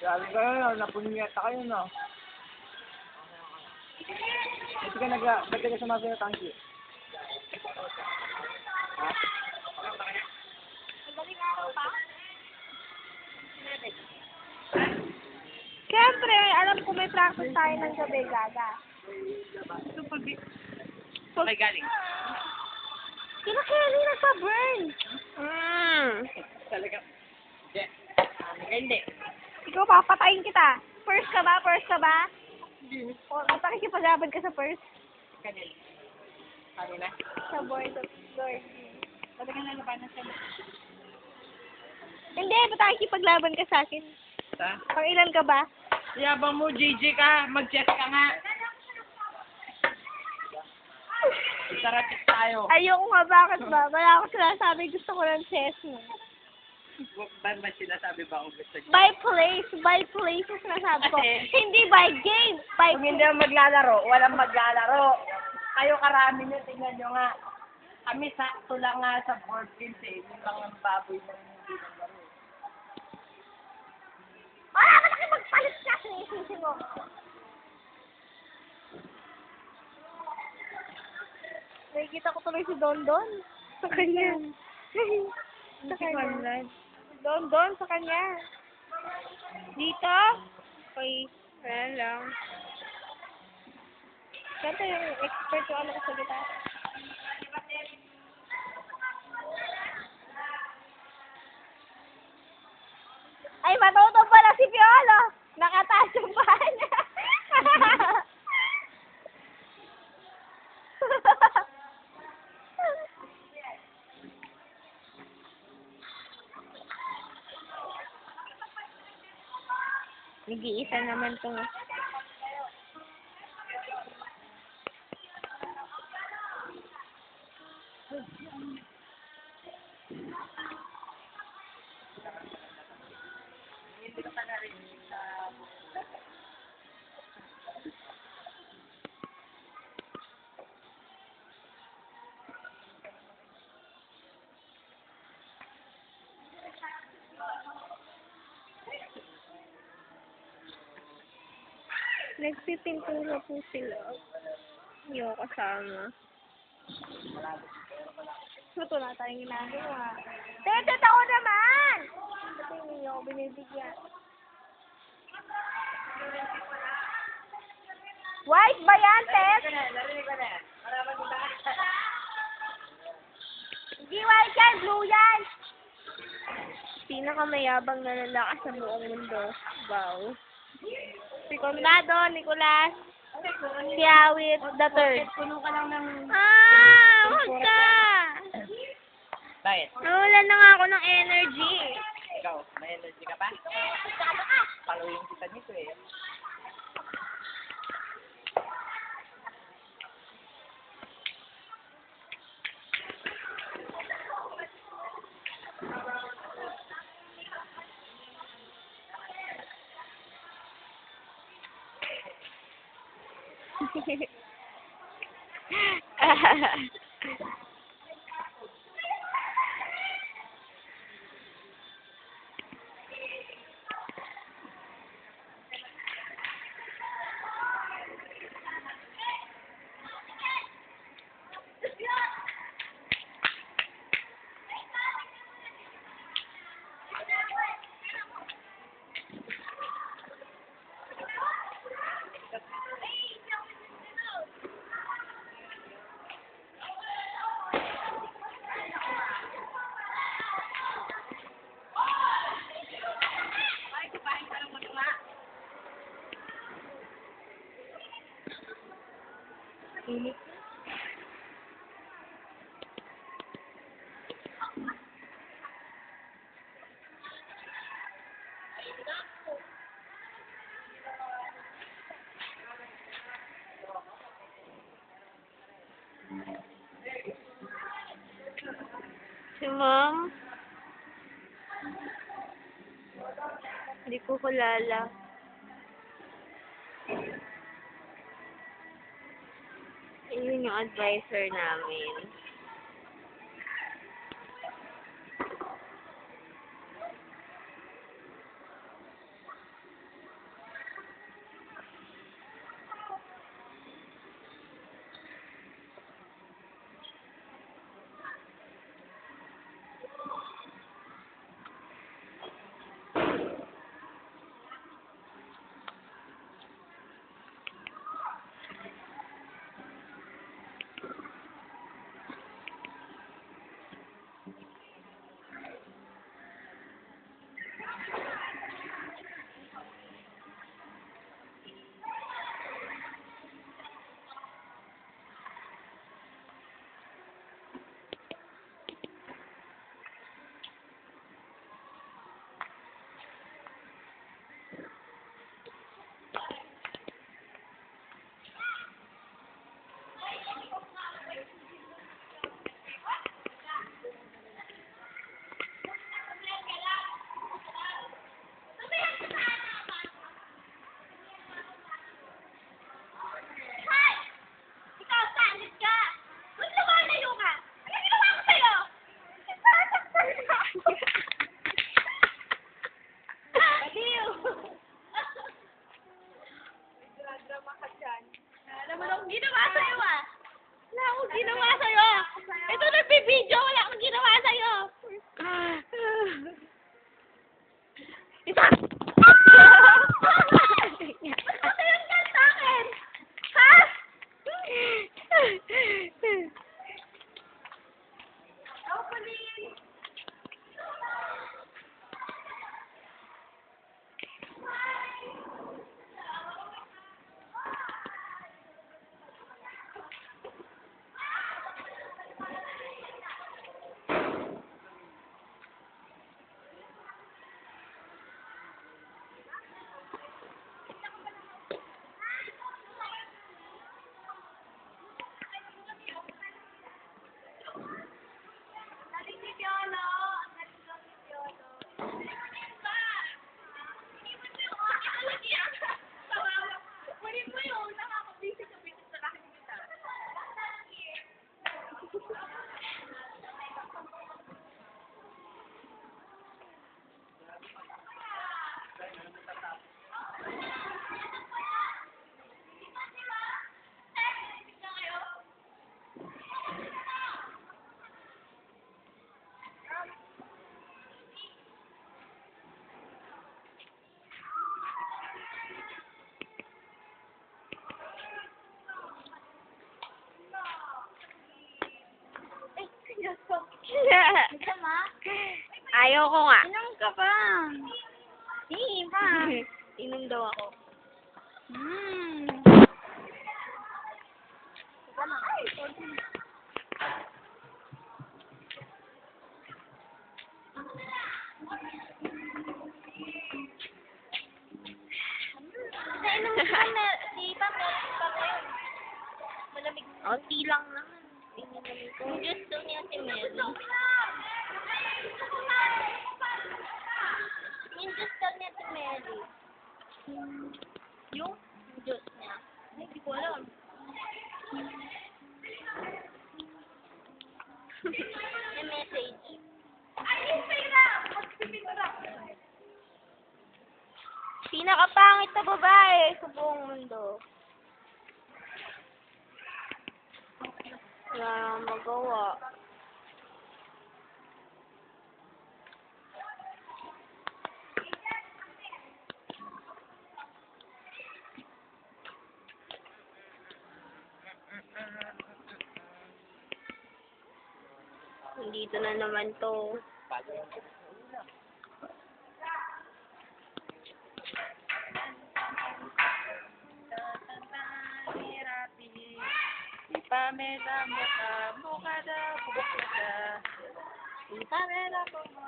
Grabe kayo, napunyata kayo, no? Ito ka nag- ba't ka sumabi ng tangki? Ha? Madaling araw pa? Siyempre, alam ko may practice tayo ng gabi, Gaga. Super big. Okay, galing. Sino Kelly nagpa-burn? Mm. Talaga. Hindi. Hindi. Ikaw, papatayin kita. First ka ba? First ka ba? O, ba't nakikipaglaban ka sa first? Kanil. Kanina? Sa board of Lord. Ba't ka nalabanan sa Hindi, ba't nakikipaglaban ka sa akin? Sa? Pang ilan ka ba? Yabang mo, JJ ka. Mag-chess ka nga. Taratik tayo. Ayoko nga, bakit ba? Wala ako sinasabi, gusto ko ng chess mo. Ba ba sinasabi ba kung gusto niyo? By place, by place yung sinasabi ko. Hindi by game, by Kung hindi mo maglalaro, walang maglalaro. Kayo karami nyo, tingnan nyo nga. Kami sakto lang nga sa board games eh. Yung mga baboy na hindi naglaro. Wala ka na magpalit ka sa isisi mo. Nakikita ko tuloy si Don Don. Sa kanya. sa kanya. Don Don sa kanya. Dito? Okay. Wala lang. Ganito yung expert yung ano ko sa gitara. Ay, matuto pala si Piolo. Nakataas yung paa niya. Nag-iisa naman to. Nagpipintura po sila. Hindi ako kasama. Ito na tayong ginagawa. Tetet ako naman! Ito hindi ako binibigyan. White ba yan, Tet? Hindi white yan, blue yan! Pinakamayabang na lalaki sa buong mundo. Wow. Condado, Nicolas, si Awit, the third. Puno ka lang ng... Ah, wag ka! Bakit? Nawalan na nga ako ng energy. Ikaw, may energy ka pa? Paluin kita nito eh. uh, Init. Si ma'am. Hindi ko kilala. Yun yung advisor namin. ginawa sa'yo ah. Wala akong ginawa sa'yo. Ah. Ito nagbibideo, wala Ayaw ko nga. Inom ka pa. Sige pa. Inom daw ako. Hmm. Nainom ka na. Di ba meron pa ngayon? Malamig. Onti lang naman. Daw niya si Mary. Yung juice daw niya si Mary. Yung juice niya. Ay, Hindi ko alam. May message. Pinakapangit na babae sa buong mundo. Wala magawa. Nandito na naman to. Ipamela mo ka, mo ka daw, bubok ka. Ipamela mo